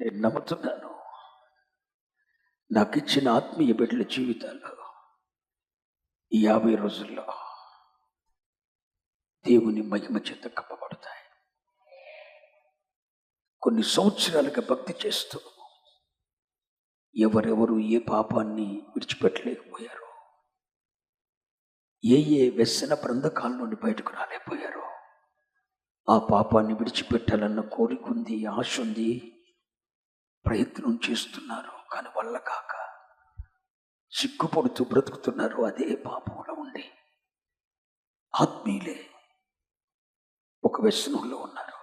నేను నమ్ముతున్నాను. నాకు ఇచ్చిన ఆత్మీయ బిడ్డల జీవితాల్లో ఈ యాభై రోజుల్లో దేవుని మహిమ చేత కప్పబడతాయి. కొన్ని సంవత్సరాలుగా భక్తి చేస్తూ ఎవరెవరు ఏ పాపాన్ని విడిచిపెట్టలేకపోయారో ఏ ఏ వ్యసన బ్రంథకాల నుండి బయటకు రాలేకపోయారో ఆ పాపాన్ని విడిచిపెట్టాలన్న కోరిక ఉంది ఆశ ఉంది ప్రయత్నం చేస్తున్నారు కానీ వల్ల కాక సిగ్గుపడుతూ బ్రతుకుతున్నారు. అదే పాపంలో ఉండి. ఆత్మీయులే ఒక వ్యసనంలో ఉన్నారు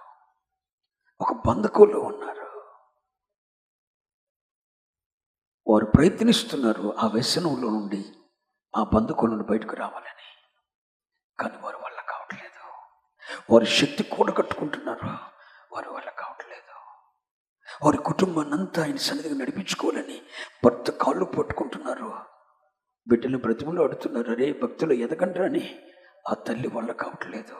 ఒక బంధకంలో ఉన్నారు. వారు ప్రయత్నిస్తున్నారు ఆ వ్యసనంలో నుండి ఆ బంధకులను బయటకు రావాలని కానీ వారి వల్ల కావట్లేదు. వారి శక్తి కూడగట్టుకుంటున్నారు వారి వల్ల కావట్లేదు. వారి కుటుంబాన్ని అంతా ఆయన సన్నిధిగా నడిపించుకోవాలని భర్త కాళ్ళు పట్టుకుంటున్నారు. బిడ్డలు బ్రతిమలు ఆడుతున్నారు. అరే భక్తులు ఎదగండ్రా అని ఆ తల్లి వల్ల కావట్లేదు.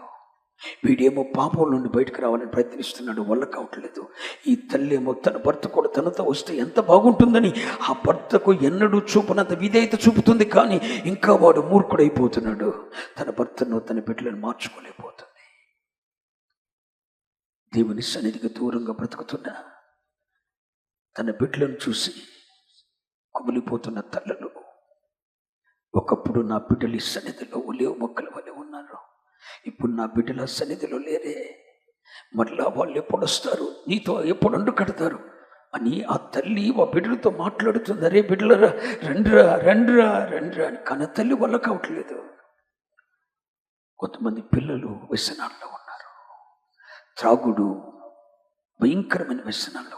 వీడేమో పాపం నుండి బయటకు రావాలని ప్రయత్నిస్తున్నాడు వల్ల కావట్లేదు. ఈ తల్లి ఏమో తన భర్త కూడా తనతో వస్తే ఎంత బాగుంటుందని ఆ భర్తకు ఎన్నడూ చూపనంత విధేయత చూపుతుంది కానీ ఇంకా వాడు మూర్ఖుడైపోతున్నాడు. తన భర్తను తన బిడ్డలను మార్చుకోలేకపోతుంది. దేవుని సన్నిధికి దూరంగా బ్రతుకుతున్నా తన బిడ్డలను చూసి కుమిలిపోతున్న తల్లులు ఒకప్పుడు నా బిడ్డలు ఈ సన్నిధిలో లేవు మొక్కల వలె ఉన్నారు. ఇప్పుడు నా బిడ్డల సన్నిధిలో లేరే. మరలా వాళ్ళు ఎప్పుడు వస్తారు? నీతో ఎప్పుడు అండు కడతారు? అని ఆ తల్లి ఆ బిడ్డలతో మాట్లాడుతుంది. అరే బిడ్డలరా రండ్రా రండ్రా రండ్రా అని కానీ తల్లి వల్ల కావట్లేదు. కొంతమంది పిల్లలు వ్యసనాల్లో ఉన్నారు. త్రాగుడు భయంకరమైన వ్యసనాల్లో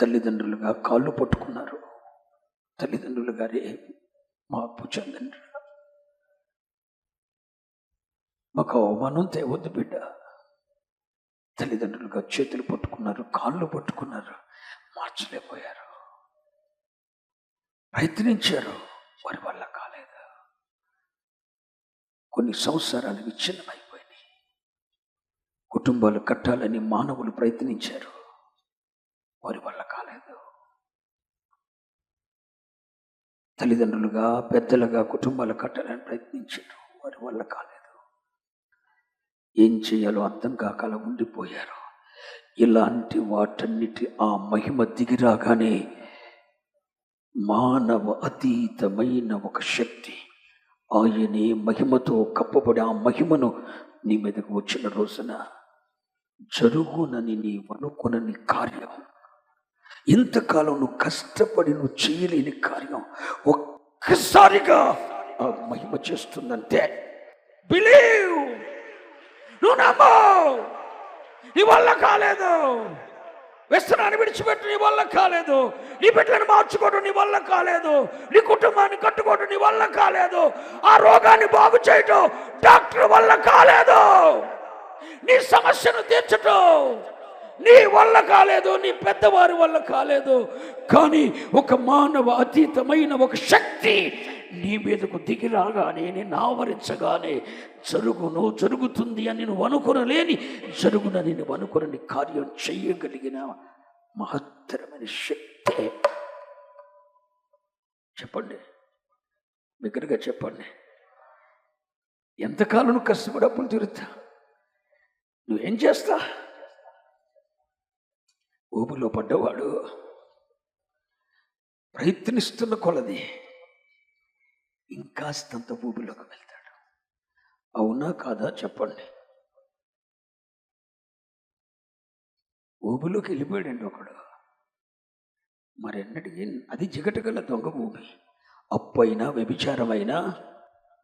తల్లిదండ్రులుగా కాళ్ళు పట్టుకున్నారు. తల్లిదండ్రులు గారే మా పుచ్చందండ్రి మాకు అవమానం తేవద్దు బిడ్డ. తల్లిదండ్రులుగా చేతులు పట్టుకున్నారు కాళ్ళు పట్టుకున్నారు మార్చలేకపోయారు. ప్రయత్నించారు వారి వల్ల కాలేదు. కొన్ని సంవత్సరాలు విచ్ఛిన్నమైపోయినాయి. కుటుంబాలు కట్టాలని మానవులు ప్రయత్నించారు. వారి వల్ల కాలేదు. తల్లిదండ్రులుగా పెద్దలుగా కుటుంబాలు కట్టాలని ప్రయత్నించారు. వారి వల్ల కాలేదు. ఏం చేయాలో అర్థం కాకాల ఉండిపోయారు. ఇలాంటి వాటన్నిటి ఆ మహిమ దిగిరాగానే మానవ అతీతమైన ఒక శక్తి ఆయనే మహిమతో కప్పబడి ఆ మహిమను నీ మీదకు వచ్చిన రోజున జరుగునని నీ అనుకునని కార్యం. ఇంతకాలం నువ్వు కష్టపడి నువ్వు చేయలేని కార్యం ఒక్కసారిగా ఆ మహిమ చేస్తుందంటే బిలీవ్! నువ్వు నమ్మో నీ వల్ల కాలేదు! వ్యసనాన్ని విడిచిపెట్టు నీ వల్ల కాలేదు! నీ బిడ్డలను మార్చుకోవడం నీ వల్ల కాలేదు! నీ కుటుంబాన్ని కట్టుకోవడం నీ వల్ల కాలేదు! ఆ రోగాన్ని బాగు చేయటం డాక్టర్ వల్ల కాలేదు! నీ సమస్యను తీర్చటం నీ వల్ల కాలేదు నీ పెద్దవారి వల్ల కాలేదు. కానీ ఒక మానవ అతీతమైన ఒక శక్తి నీ మీదకు దిగి రాగానే నేను ఆవరించగానే జరుగును జరుగుతుంది అని నువ్వు అనుకునలేని జరుగునని నువ్వు అనుకునని కార్యం చెయ్యగలిగిన మహత్తరమైన శక్తి. చెప్పండి. బిగ్గరగా చెప్పండి. ఎంతకాలం కష్టపడి అప్పులు తీరుతా నువ్వేం చేస్తా ఊబిలో పడ్డవాడు ప్రయత్నిస్తున్న కొలది ఇంకాస్తంత భూమిలోకి వెళ్తాడు. అవునా కాదా చెప్పండి. ఊబిలోకి వెళ్ళిపోయాడండి ఒకడు. మరెన్నటికి అది జిగటగల దొంగ భూమి. అప్పు అయినా వ్యభిచారమైనా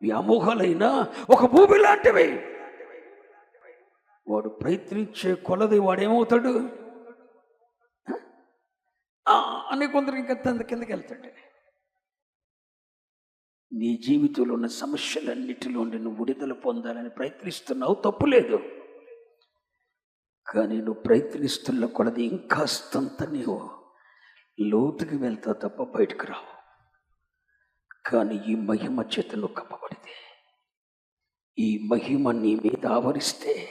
వ్యామోహాలైనా ఒక భూమి లాంటివి. వాడు ప్రయత్నించే కొలది వాడేమవుతాడు? అని కొందరు ఇంకా తంద కిందకి వెళ్తాడు నీ జీవితంలో ఉన్న సమస్యలన్నిటిలో నువ్వు విడుదల పొందాలని ప్రయత్నిస్తున్నావు తప్పులేదు కానీ నువ్వు ప్రయత్నిస్తున్న కొలది ఇంకాస్తంత నీవు. లోతుకి వెళ్తావు తప్ప బయటకు రావు. కానీ ఈ మహిమ చేత నువ్వు కప్పబడితే ఈ మహిమ నీ మీద ఆవరిస్తే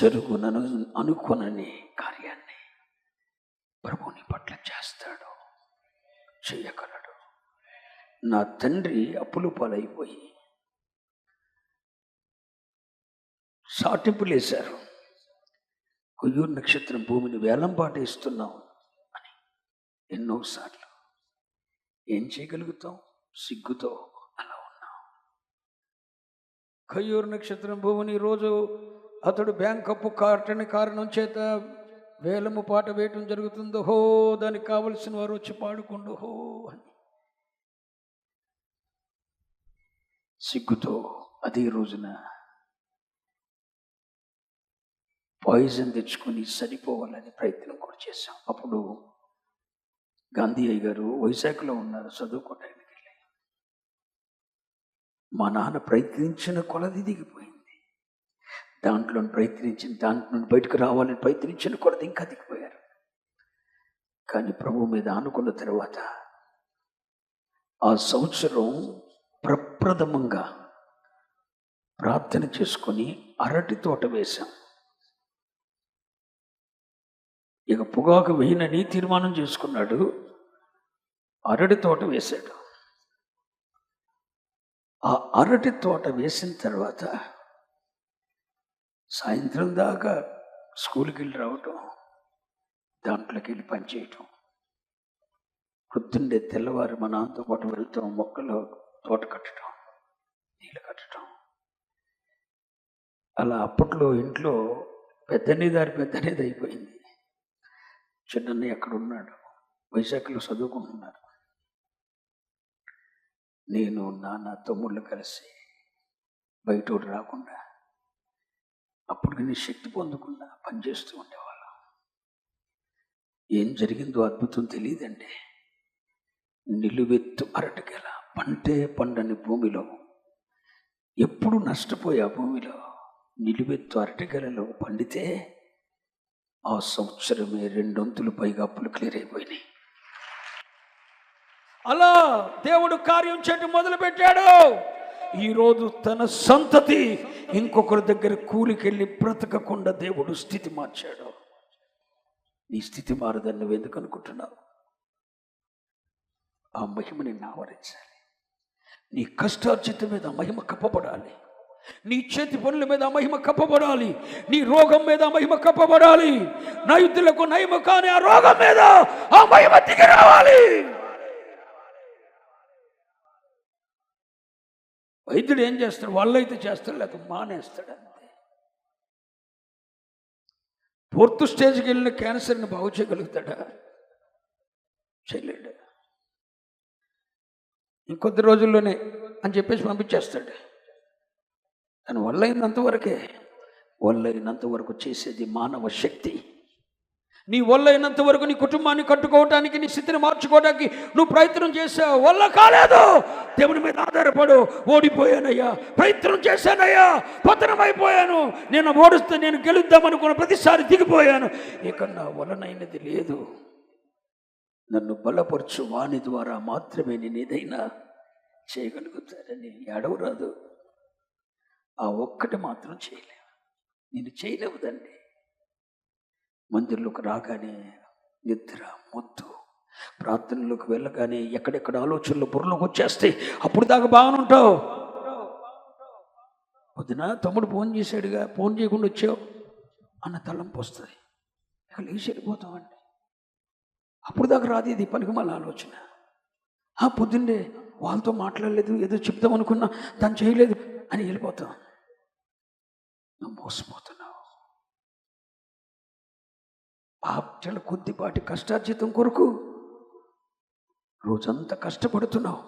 జరుగునను అనుకునని కార్యాన్ని ప్రభు నీ పట్ల చేస్తాడు చేయగలడు. నా తండ్రి అప్పులు పాలైపోయి సాటింపులేశారు కొయ్యూరు నక్షత్రం భూమిని వేలం పాటేస్తున్నాం అని ఎన్నోసార్లు. ఏం చేయగలుగుతాం సిగ్గుతో అలా ఉన్నాం కయ్యూరు నక్షత్రం భూమిని రోజు అతడు బ్యాంక్ అప్పు కట్టని కారణం చేత వేలము పాట వేయటం జరుగుతుందో. హో దానికి కావలసిన వారు వచ్చి పాడుకుండు. హో అని. సిగ్గుతో అదే రోజున పాయిజన్ తెచ్చుకొని సరిపోవాలని ప్రయత్నం కూడా చేశాం. అప్పుడు గాంధీ అయ్య గారు వైజాగ్లో ఉన్నారు. చదువుకోవడానికి వెళ్ళి. మా నాన్న ప్రయత్నించిన కొలది దిగిపోయింది. దాంట్లో ప్రయత్నించిన దాంట్లో నుండి బయటకు రావాలని ప్రయత్నించిన కూడా ఇంకా దిగిపోయారు. కానీ ప్రభు మీద ఆనుకున్న తర్వాత ఆ సంవత్సరం ప్రప్రథమంగా ప్రార్థన చేసుకొని అరటి తోట వేశాం. ఇక పొగాకు వేయనని తీర్మానం చేసుకున్నాడు. అరటి తోట వేశాడు. ఆ అరటి తోట వేసిన తర్వాత సాయంత్రం దాకా స్కూల్కి వెళ్ళి రావటం దాంట్లోకి వెళ్ళి పనిచేయటం. పొద్దుండే తెల్లవారు మా నాన్నతో పాటు వెళ్తాం మొక్కలు తోట కట్టడం నీళ్ళు కట్టడం అలా అప్పట్లో ఇంట్లో పెద్దనే దారి పెద్దనేది అయిపోయింది. చిన్నన్నయ్య అక్కడ ఉన్నాడు వైశాఖలో చదువుకుంటున్నారు నేను నాన్న తమ్ముళ్ళు కలిసి బయట రాకుండా అప్పుడు నేను శక్తి పొందకుండా పనిచేస్తూ ఉండేవాళ్ళం. ఏం జరిగిందో అద్భుతం తెలియదండి. నిలువెత్తు అరటికెల పంటే పండని భూమిలో ఎప్పుడు నష్టపోయే ఆ భూమిలో నిలువెత్తు అరటికెలలో పండితే ఆ సంవత్సరమే రెండొంతులు పైగా అప్పులు క్లియర్ అయిపోయినాయి. అలా దేవుడు కార్యం చేయటం మొదలు పెట్టాడు ఈరోజు తన సంతతి ఇంకొకరి దగ్గర కూలికెళ్ళి బ్రతకకుండా దేవుడు స్థితి మార్చాడు. నీ స్థితి మారదని నువ్వు ఎందుకు అనుకుంటున్నావు? ఆ మహిమ నిన్ను ఆవరించాలి. నీ కష్టార్జిత మీద మహిమ కప్పబడాలి. నీ చేతి పనుల మీద మహిమ కప్పబడాలి. నీ రోగం మీద మహిమ కప్పబడాలి. నైతులకు నయము కాని ఆ రోగం మీద ఆ మహిమ దిగి రావాలి. వైద్యుడు ఏం చేస్తాడు? వాళ్ళైతే చేస్తాడు లేకపోతే మానేస్తాడు అంతే. ఫోర్త్ స్టేజ్కి వెళ్ళిన క్యాన్సర్ని బాగు చేయగలుగుతాడా? చేయలేడు. ఇంకొద్ది రోజుల్లోనే అని చెప్పేసి పంపించేస్తాడు. దాని వల్ల అయినంతవరకే వల్ల వరకు చేసేది మానవ శక్తి. నీ వల్ల అయినంత వరకు నీ కుటుంబాన్ని కట్టుకోవటానికి నీ స్థితిని మార్చుకోవడానికి నువ్వు ప్రయత్నం చేసావు వల్ల కాలేదు. దేవుని మీద ఆధారపడు. ఓడిపోయానయ్యా. ప్రయత్నం చేశానయ్యా. పతనమైపోయాను నేను ఓడిస్తే నేను గెలుద్దామనుకున్న ప్రతిసారి దిగిపోయాను. ఇక నా వలనైనది లేదు. నన్ను బలపరచు వాణి ద్వారా మాత్రమే నేను ఏదైనా చేయగలుగుతానని ఏడవరాదు. ఆ ఒక్కటి మాత్రం చేయలేవు నేను చేయలేవు తండ్రి. మందిరంలోకి రాగానే నిద్ర మొద్దు ప్రార్థనలోకి వెళ్ళగానే ఎక్కడెక్కడ ఆలోచనలు బుర్రలోకి వచ్చేస్తాయి. అప్పుడు దాకా బాగానే ఉంటావు పొద్దున తమ్ముడు ఫోన్ చేశాడుగా ఫోన్ చేయకుండా వచ్చావు. అన్న తలంపు వస్తుంది. ఇక లేచి వెళ్ళిపోతామండి. అప్పుడు దాకా రాదు ఇది పనికి మళ్ళీ ఆలోచన. ఆ పొద్దున్నే వాళ్ళతో మాట్లాడలేదు ఏదో చెప్తాం అనుకున్నా దాన్ని చేయలేదు అని వెళ్ళిపోతాం. మోసపోతాం ఆ కొద్దిపాటి కష్టార్జితం కొరకు రోజంతా కష్టపడుతున్నావు.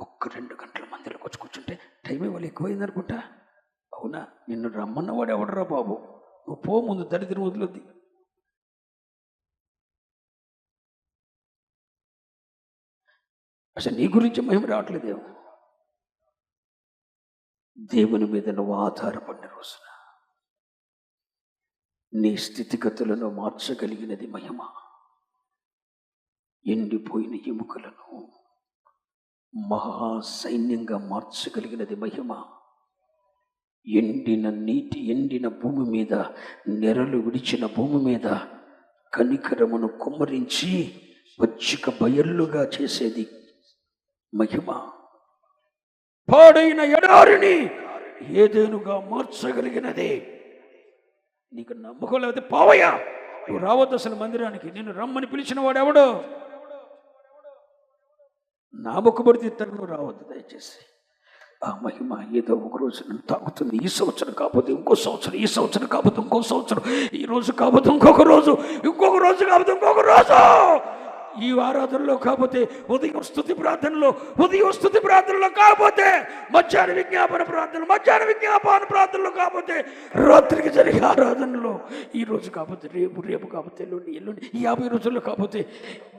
ఒక్క రెండు గంటల మందిలోకి వచ్చి కూర్చుంటే టైం ఇవ్వాలి ఎక్కువైంది అనుకుంటా అవునా? నిన్ను రమ్మన్నవాడు ఎవడరా బాబు? నువ్వు పో ముందు దరిద్రం వదిలొద్ది. అసలు నీ గురించి మహిమ రావట్లేదేమో. దేవుని మీద నువ్వు ఆధారపడిన రోజున. నీ స్థితిగతులను మార్చగలిగినది మహిమ. ఎండిపోయిన ఎముకలను మహా సైన్యంగా మార్చగలిగినది మహిమ. ఎండిన నీటి ఎండిన భూమి మీద నెరలు విడిచిన భూమి మీద కనికరమును కుమ్మరించి పచ్చిక బయళ్ళుగా చేసేది మహిమ. పాడైన ఎడారిని ఏదేనుగా మార్చగలిగినదే? నీకు నమ్మకం లేకపోతే పావయ్యా. నువ్వు రావద్దు అసలు మందిరానికి. నేను రమ్మని పిలిచిన వాడు ఎవడో నా మొక్కుబడి తీర్థకు నువ్వు రావద్దు దయచేసి. ఆ మహిమ ఏదో ఒక రోజు నన్ను తాగుతుంది ఈ సంవత్సరం కాకపోతే ఇంకో సంవత్సరం ఈ సంవత్సరం కాకపోతే ఇంకో సంవత్సరం ఈ రోజు కాకపోతే ఇంకొక రోజు ఇంకొక రోజు కాకపోతే ఇంకొక రోజు! ఈ ఆరాధనలో కాకపోతే ఉదయం స్థుతి ప్రార్థనలో ఉదయం స్థుతి ప్రార్థనలో కాకపోతే మధ్యాహ్న విజ్ఞాపన ప్రార్థనలు మధ్యాహ్న విజ్ఞాపన ప్రార్థనలో కాకపోతే రాత్రికి జరిగే ఆరాధనలో ఈ రోజు కాకపోతే రేపు రేపు కాకపోతే ఎల్లుండి ఎల్లుండి ఈ యాభై రోజుల్లో కాకపోతే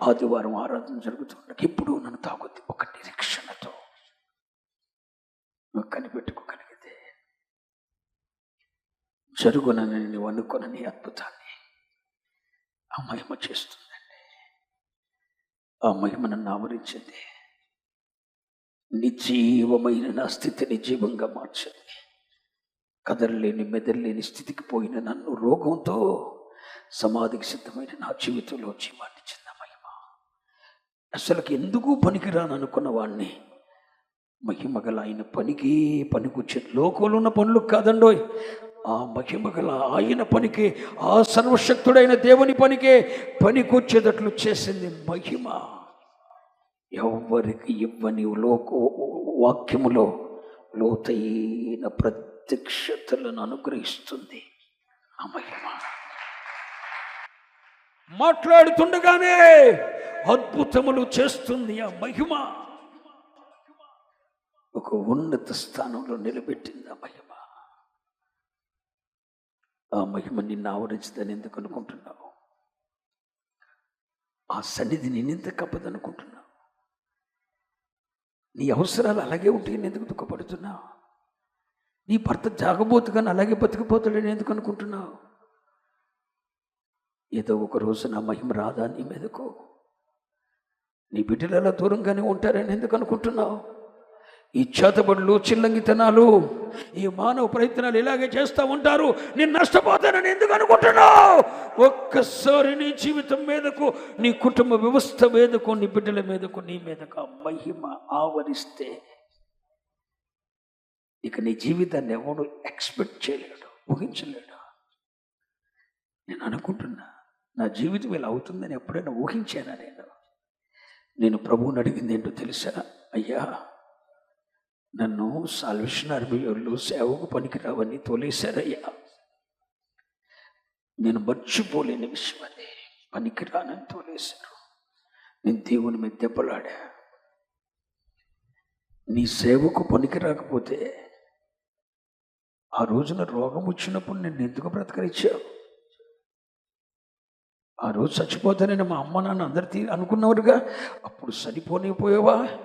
ఆదివారం ఆరాధన జరుగుతుండగా ఇప్పుడు నన్ను తాగుద్ది ఒక నిరీక్షణతో నువ్వు కనిపెట్టుకోగలిగితే జరుగునని నువ్వు అద్భుతాన్ని అమ్మాయిమ చేస్తుంది. ఆ మహిమ నన్ను ఆవరించింది. నిజీవమైన నా స్థితిని జీవంగా మార్చింది. కదలలేని మెదలలేని స్థితికి పోయిన నన్ను రోగంతో సమాధికి సిద్ధమైన నా జీవితంలో జీవాన్ని ఆ మహిమ. అసలుకి ఎందుకు పనికిరాను అనుకున్న వాడిని మహిమగల ఆయన పనికి పనికొచ్చే లోకంలో ఉన్న పనులు కాదండోయ్. ఆ మహిమ గల ఆయన పనికి ఆ సర్వశక్తుడైన దేవుని పనికే పనికొచ్చేటట్లు చేసింది మహిమ. ఎవరికి ఇవ్వని లోక వాక్యములో లోతైన ప్రత్యక్షతలను అనుగ్రహిస్తుంది ఆ మహిమ. మాట్లాడుతుండగానే అద్భుతములు చేస్తుంది ఆ మహిమ. ఒక ఉన్నత స్థానంలో నిలబెట్టింది ఆ మహిమ. ఆ మహిమ నిన్ను ఆవరించదని ఎందుకు అనుకుంటున్నావు? ఆ సన్నిధి నిన్నెంత కప్పదనుకుంటున్నావు నీ అవసరాలు అలాగే ఉంటే ఎందుకు దుఃఖపడుతున్నావు? నీ భర్త జాగబోతుగాని అలాగే బతికిపోతాడని ఎందుకు అనుకుంటున్నావు? ఏదో ఒక రోజు నా మహిమ రాదా నీ మీదకు? నీ బిడ్డలు అలా దూరంగానే ఉంటారని ఎందుకు అనుకుంటున్నావు? ఈ చేతబడులు చిల్లంగితనాలు ఈ మానవ ప్రయత్నాలు ఇలాగే చేస్తూ ఉంటారు. నేను నష్టపోతానని ఎందుకు అనుకుంటున్నావు? ఒక్కసారి నీ జీవితం మీదకు నీ కుటుంబ వ్యవస్థ మీదకు నీ బిడ్డల మీదకు నీ మీదకు మహిమ ఆవరిస్తే ఇక నీ జీవితాన్ని ఎవడు ఎక్స్పెక్ట్ చేయలేడు ఊహించలేడు. నేను అనుకుంటున్నా నా జీవితం ఇలా అవుతుందని ఎప్పుడైనా ఊహించానా నేను? నేను ప్రభువుని అడిగింది ఏంటో తెలుసా? అయ్యా నన్ను సాల్వేషన్ ఆర్మీ వాళ్ళు సేవకు పనికిరావని తోలేశారయ్యా. నేను మర్చిపోలేని విషయం అది పనికిరానని తోలేశారు. నేను దేవుని మీద దెబ్బలాడా? నీ సేవకు పనికి రాకపోతే ఆ రోజున రోగం వచ్చినప్పుడు నేను ఎందుకు బ్రతకరిచ్చావు ఆ రోజు చచ్చిపోతానని మా అమ్మ నాన్న అందరు తీ అనుకున్నవారుగా అప్పుడు సరిపోనిపోయావా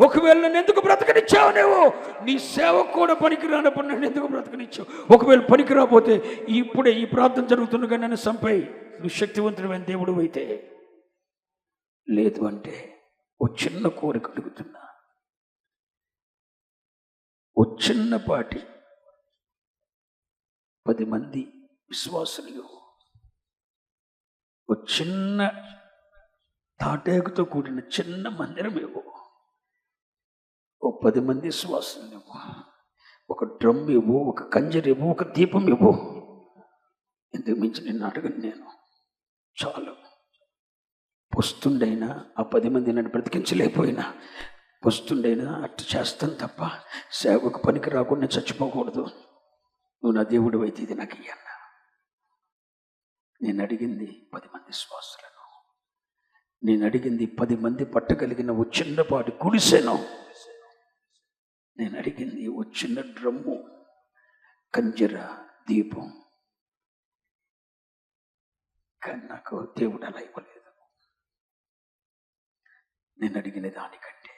ఒకవేళ నన్ను ఎందుకు బ్రతకనిచ్చావు నువ్వు? నీ సేవకు కూడా పనికి రానప్పుడు నన్ను ఎందుకు బ్రతకనిచ్చావు? ఒకవేళ పనికిరాకపోతే ఇప్పుడే ఈ ప్రార్థన జరుగుతుండగా నన్ను సంపై నువ్వు శక్తివంతుడమైన దేవుడు అయితే. లేదు అంటే ఓ చిన్న కోరిక అడుగుతున్నా ఓ చిన్నపాటి పది మంది విశ్వాసులు ఓ చిన్న తాటేకుతో కూడిన చిన్న మందిరం ఇవ్వు ఓ పది మంది శ్వాసలు ఇవ్వు ఒక డ్రమ్ ఇవ్వు ఒక కంజర్ ఇవ్వు ఒక దీపం ఇవ్వు. ఇంతకు మించి నిన్ను అడగను నేను? చాలు. వస్తుండైనా ఆ పది మంది నన్ను బ్రతికించలేకపోయినా వస్తుండైనా అట్టు చేస్తాను తప్ప సేవకు పనికి రాకుండా చచ్చిపోకూడదు. నువ్వు నా దేవుడు అయితే ఇది నాకు ఇయ్యన్న. నేను అడిగింది పది మంది శ్వాసలను నేను అడిగింది పది మంది పట్టగలిగిన ఓ చిన్నపాటి గుడిసెను. నేను అడిగింది ఓ చిన్న డ్రమ్ము కంజర దీపం. కానీ నాకు దేవుడు అలా ఇవ్వలేదు. నేను అడిగిన దానికంటే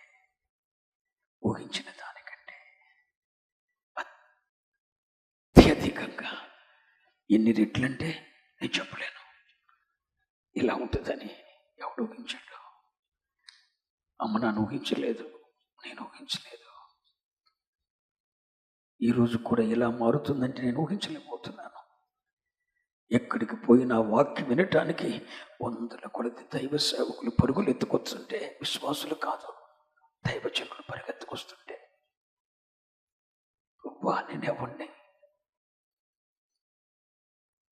ఊహించిన దానికంటే అత్యధికంగా ఎన్ని రెట్లంటే నేను చెప్పలేను. ఇలా ఉంటుందని ఎవడు ఊహించాడు? అమ్మ నాన్న ఊహించలేదు నేను ఊహించలేదు. ఈరోజు కూడా ఇలా మారుతుందంటే నేను ఊహించలేకపోతున్నాను. ఎక్కడికి పోయినా వాక్యం వినటానికి వందల కొలది దైవ సేవకులు పరుగులు ఎత్తుకొస్తుంటే విశ్వాసులు కాదు దైవజనులు పరిగెత్తుకొస్తుంటే. వా నేను ఎవరిని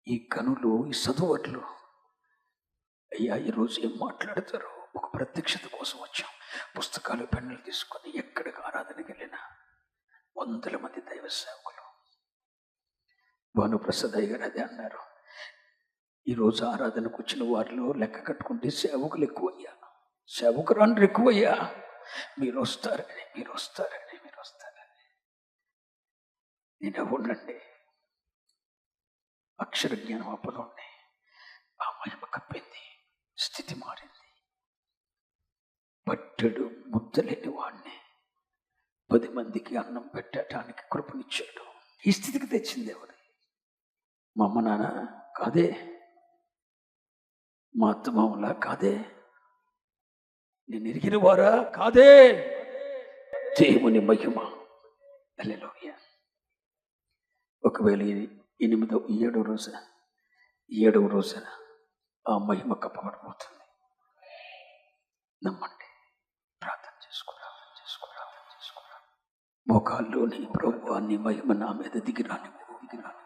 ఈ కనులు ఈ చదువట్లు అయ్యా ఈరోజు ఏం మాట్లాడతారో ఒక ప్రత్యక్షత కోసం వచ్చాం. పుస్తకాలు పెన్నులు తీసుకొని ఎక్కడికి ఆరాధనకి వెళ్ళినా వందల మంది దైవ సేవకులు. భానుప్రసాద్ అయ్య గారు అదే అన్నారు. ఈరోజు ఆరాధనకు వచ్చిన వారిలో లెక్క కట్టుకుంటే సేవకులు ఎక్కువయ్యా. సేవకురాండ్రు ఎక్కువయ్యా. మీరు వస్తారని మీరు వస్తారని మీరు వస్తారని. నేను ఉండండి అక్షర జ్ఞానం అప్పులోనే ఆ మహిమ కప్పింది స్థితి మారింది. పట్టెడు ముద్దలేని వాడిని పది మందికి అన్నం పెట్టడానికి కృపనిచ్చాడు. ఈ స్థితికి తెచ్చింది ఎవరు? మా అమ్మ నాన్న కాదే? మా అత్తమామలా కాదే? నేను ఎరిగిన వారా? కాదే? దేవుని మహిమ. అల్లెలోయ ఒకవేళ ఎనిమిదో ఏడవ రోజు ఏడవ రోజున ఆ మహిమ కప్పబడిపోతుంది. నమ్మండి. మోకాల్లోని ప్రభు నీ మహిమ నా మీద దిగిరాని దిగిరాని